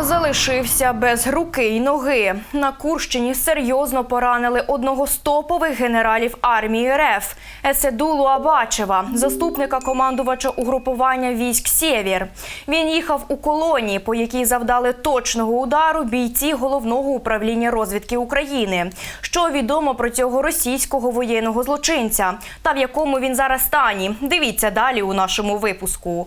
Залишився без руки й ноги. На Курщині серйозно поранили одного з топових генералів армії РФ Еседулу Абачева, заступника командувача угрупування військ Сєвєр. Він їхав у колонії, по якій завдали точного удару бійці головного управління розвідки України. Що відомо про цього російського воєнного злочинця та в якому він зараз стані? Дивіться далі у нашому випуску.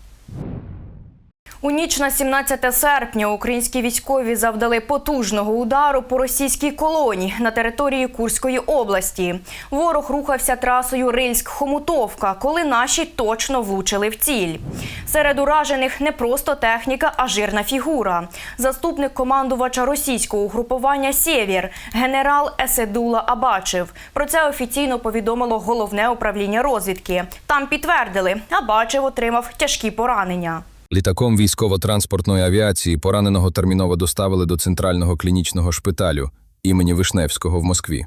У ніч на 17 серпня українські військові завдали потужного удару по російській колонії на території Курської області. Ворог рухався трасою Рильськ-Хомутовка, коли наші точно влучили в ціль. Серед уражених не просто техніка, а жирна фігура. Заступник командувача російського угрупування Сєвєр, генерал Еседула Абачев. Про це офіційно повідомило головне управління розвідки. Там підтвердили, Абачев отримав тяжкі поранення. Літаком військово-транспортної авіації пораненого терміново доставили до центрального клінічного шпиталю імені Вишневського в Москві.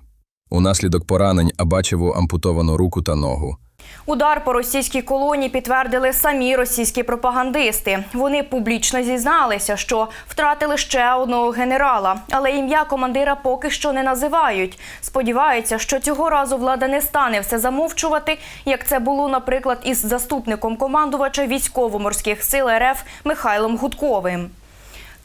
Унаслідок поранень Абачеву ампутовано руку та ногу. Удар по російській колонії підтвердили самі російські пропагандисти. Вони публічно зізналися, що втратили ще одного генерала, але ім'я командира поки що не називають. Сподіваються, що цього разу влада не стане все замовчувати, як це було, наприклад, із заступником командувача військово-морських сил РФ Михайлом Гудковим.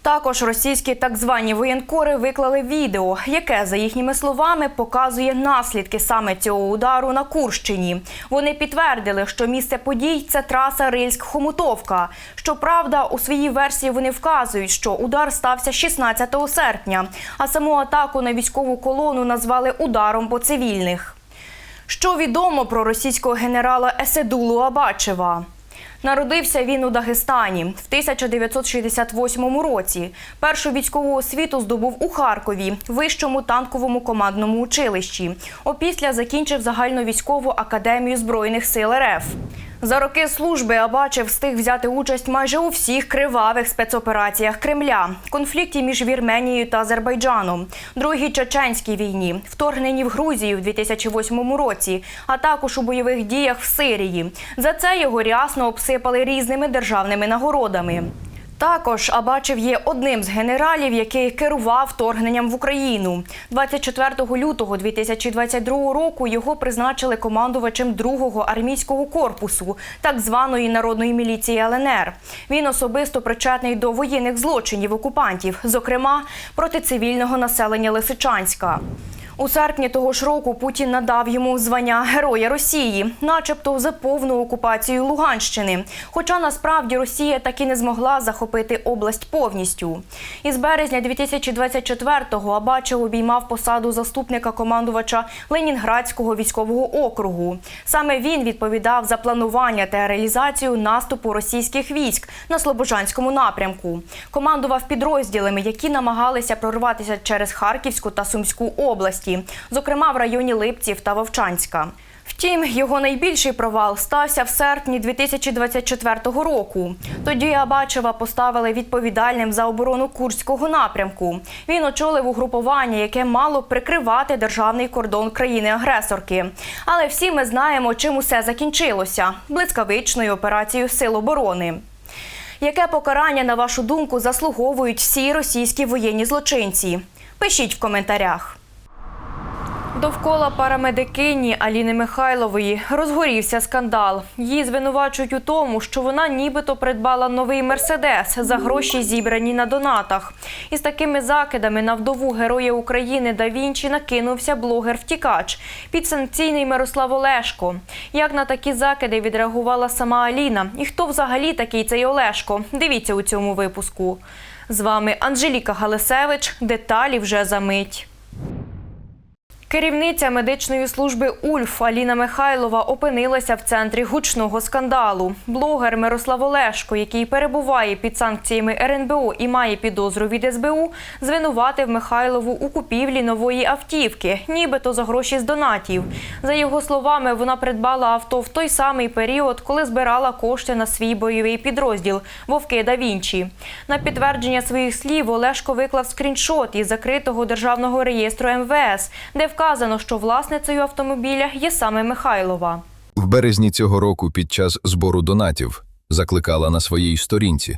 Також російські так звані воєнкори виклали відео, яке, за їхніми словами, показує наслідки саме цього удару на Курщині. Вони підтвердили, що місце подій це траса Рильськ-Хомутовка. Щоправда, у своїй версії вони вказують, що удар стався 16 серпня, а саму атаку на військову колону назвали ударом по цивільних. Що відомо про російського генерала Еседулу Абачева? Народився він у Дагестані в 1968 році. Першу військову освіту здобув у Харкові, вищому танковому командному училищі. Опісля закінчив загальновійськову академію збройних сил РФ. За роки служби Абачев встиг взяти участь майже у всіх кривавих спецопераціях Кремля, конфлікті між Вірменією та Азербайджаном, другій чеченській війні, вторгненні в Грузію в 2008 році, а також у бойових діях в Сирії. За це його рясно обсипали різними державними нагородами. Також Абачев є одним з генералів, який керував вторгненням в Україну. 24 лютого 2022 року його призначили командувачем другого армійського корпусу, так званої народної міліції ЛНР. Він особисто причетний до воєнних злочинів окупантів, зокрема проти цивільного населення Лисичанська. У серпні того ж року Путін надав йому звання Героя Росії, начебто за повну окупацію Луганщини. Хоча насправді Росія так і не змогла захопити область повністю. Із березня 2024-го Абачев обіймав посаду заступника командувача Ленінградського військового округу. Саме він відповідав за планування та реалізацію наступу російських військ на Слобожанському напрямку. Командував підрозділами, які намагалися прорватися через Харківську та Сумську області, зокрема в районі Липців та Вовчанська. Втім, його найбільший провал стався в серпні 2024 року. Тоді Абачева поставили відповідальним за оборону Курського напрямку. Він очолив угрупування, яке мало прикривати державний кордон країни-агресорки. Але всі ми знаємо, чим усе закінчилося блискавичною операцією Сил оборони. Яке покарання, на вашу думку, заслуговують всі російські воєнні злочинці? Пишіть в коментарях. Довкола парамедикині Аліни Михайлової розгорівся скандал. Її звинувачують у тому, що вона нібито придбала новий мерседес за гроші, зібрані на донатах. Із такими закидами на вдову Героя України да Вінчі накинувся блогер-втікач, підсанкційний Мирослав Олешко. Як на такі закиди відреагувала сама Аліна? І хто взагалі такий цей Олешко? Дивіться у цьому випуску. З вами Анжеліка Галисевич. Деталі вже за мить. Керівниця медичної служби Ульф Аліна Михайлова опинилася в центрі гучного скандалу. Блогер Мирослав Олешко, який перебуває під санкціями РНБО і має підозру від СБУ, звинуватив Михайлову у купівлі нової автівки, нібито за гроші з донатів. За його словами, вона придбала авто в той самий період, коли збирала кошти на свій бойовий підрозділ Вовки да Вінчі. На підтвердження своїх слів Олешко виклав скріншот із закритого державного реєстру МВС, де вказано, що власницею автомобіля є саме Михайлова. В березні цього року під час збору донатів закликала на своїй сторінці.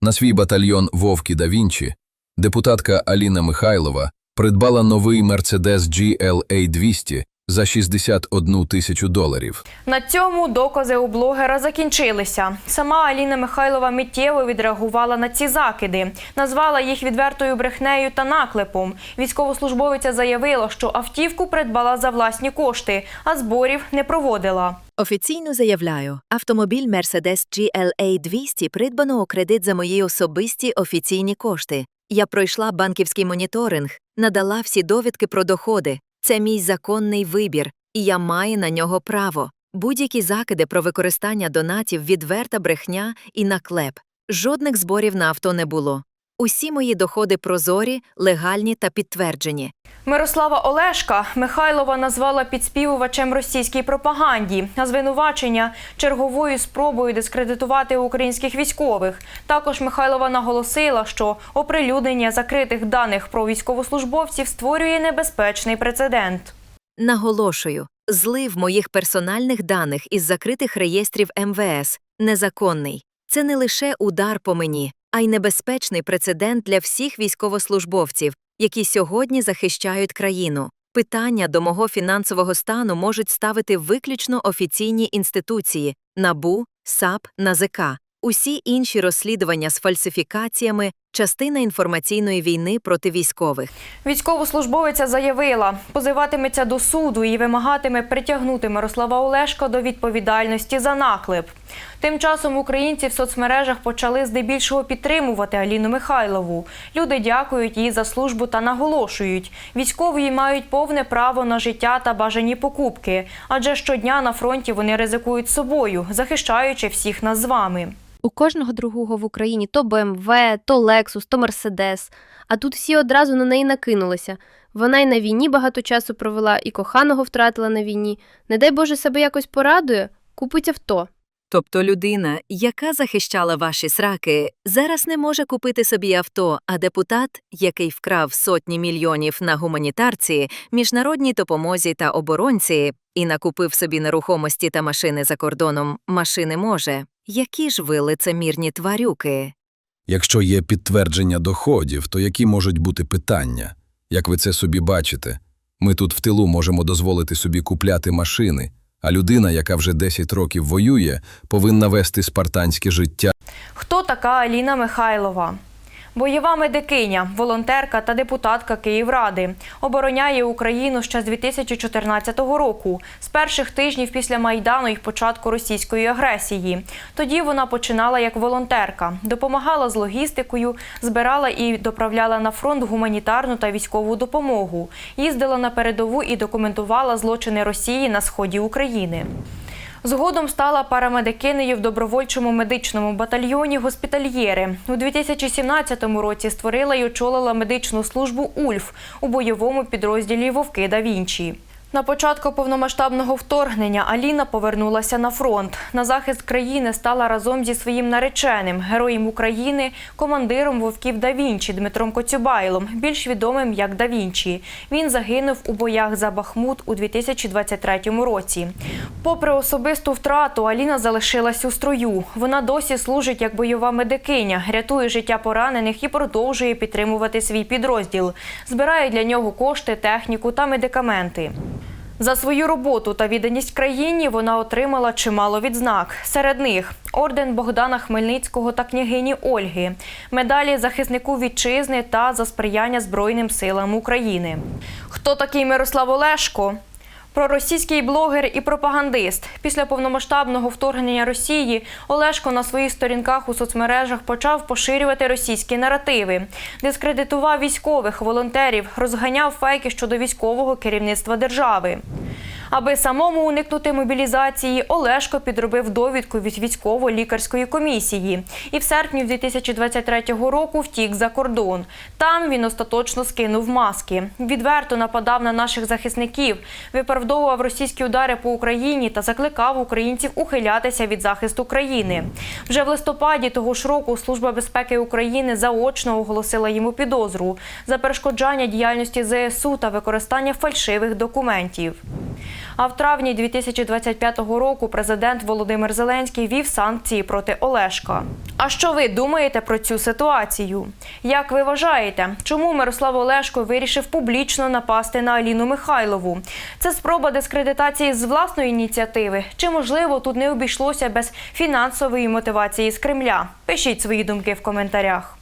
На свій батальйон Вовки да Вінчі депутатка Аліна Михайлова придбала новий Mercedes GLA 200 за 61 тисячу доларів. На цьому докази у блогера закінчилися. Сама Аліна Михайлова миттєво відреагувала на ці закиди, назвала їх відвертою брехнею та наклепом. Військовослужбовиця заявила, що автівку придбала за власні кошти, а зборів не проводила. Офіційно заявляю, автомобіль Mercedes GLA 200 придбано у кредит за мої особисті офіційні кошти. Я пройшла банківський моніторинг, надала всі довідки про доходи. Це мій законний вибір, і я маю на нього право. Будь-які закиди про використання донатів відверта брехня і наклеп. Жодних зборів на авто не було. Усі мої доходи прозорі, легальні та підтверджені. Мирослава Олешка Михайлова назвала підспівувачем російській пропаганді, а звинувачення черговою спробою дискредитувати українських військових. Також Михайлова наголосила, що оприлюднення закритих даних про військовослужбовців створює небезпечний прецедент. Наголошую, злив моїх персональних даних із закритих реєстрів МВС незаконний. Це не лише удар по мені, а й небезпечний прецедент для всіх військовослужбовців, які сьогодні захищають країну. Питання до мого фінансового стану можуть ставити виключно офіційні інституції НАБУ, САП, НАЗК. Усі інші розслідування з фальсифікаціями частина інформаційної війни проти військових. Військовослужбовиця заявила, позиватиметься до суду і вимагатиме притягнути Мирослава Олешка до відповідальності за наклеп. Тим часом українці в соцмережах почали здебільшого підтримувати Аліну Михайлову. Люди дякують їй за службу та наголошують, військові мають повне право на життя та бажані покупки, адже щодня на фронті вони ризикують собою, захищаючи всіх нас з вами. У кожного другого в Україні то БМВ, то Лексус, то Мерседес. А тут всі одразу на неї накинулися. Вона й на війні багато часу провела, і коханого втратила на війні. Не дай Боже себе якось порадує, купить авто. Тобто людина, яка захищала ваші сраки, зараз не може купити собі авто, а депутат, який вкрав сотні мільйонів на гуманітарці, міжнародній допомозі та оборонці і накупив собі нерухомості та машини за кордоном, машини може. Які ж ви лицемірні тварюки? Якщо є підтвердження доходів, то які можуть бути питання? Як ви це собі бачите? Ми тут в тилу можемо дозволити собі купляти машини, а людина, яка вже 10 років воює, повинна вести спартанське життя. Хто така Аліна Михайлова? Бойова медикиня, волонтерка та депутатка Київради. Обороняє Україну ще з 2014 року, з перших тижнів після Майдану і початку російської агресії. Тоді вона починала як волонтерка, допомагала з логістикою, збирала і доправляла на фронт гуманітарну та військову допомогу. Їздила на передову і документувала злочини Росії на сході України. Згодом стала парамедикинею в добровольчому медичному батальйоні госпітальєри. У 2017 році створила й очолила медичну службу УЛЬФ у бойовому підрозділі Вовки да Вінчі. На початку повномасштабного вторгнення Аліна повернулася на фронт. На захист країни стала разом зі своїм нареченим, героєм України, командиром Вовків да Вінчі Дмитром Коцюбайлом, більш відомим як да Вінчі. Він загинув у боях за Бахмут у 2023 році. Попри особисту втрату, Аліна залишилась у строю. Вона досі служить як бойова медикиня, рятує життя поранених і продовжує підтримувати свій підрозділ. Збирає для нього кошти, техніку та медикаменти. За свою роботу та відданість країні вона отримала чимало відзнак. Серед них орден Богдана Хмельницького та княгині Ольги, медалі захиснику вітчизни та за сприяння Збройним силам України. Хто такий Мирослав Олешко? Проросійський блогер і пропагандист. Після повномасштабного вторгнення Росії Олешко на своїх сторінках у соцмережах почав поширювати російські наративи, дискредитував військових, волонтерів, розганяв фейки щодо військового керівництва держави. Аби самому уникнути мобілізації, Олешко підробив довідку від військово-лікарської комісії і в серпні 2023 року втік за кордон. Там він остаточно скинув маски. Відверто нападав на наших захисників, виправдовував російські удари по Україні та закликав українців ухилятися від захисту країни. Вже в листопаді того ж року Служба безпеки України заочно оголосила йому підозру за перешкоджання діяльності ЗСУ та використання фальшивих документів. А в травні 2025 року президент Володимир Зеленський вів санкції проти Олешка. А що ви думаєте про цю ситуацію? Як ви вважаєте, чому Мирослав Олешко вирішив публічно напасти на Аліну Михайлову? Це спроба дискредитації з власної ініціативи? Чи можливо тут не обійшлося без фінансової мотивації з Кремля? Пишіть свої думки в коментарях.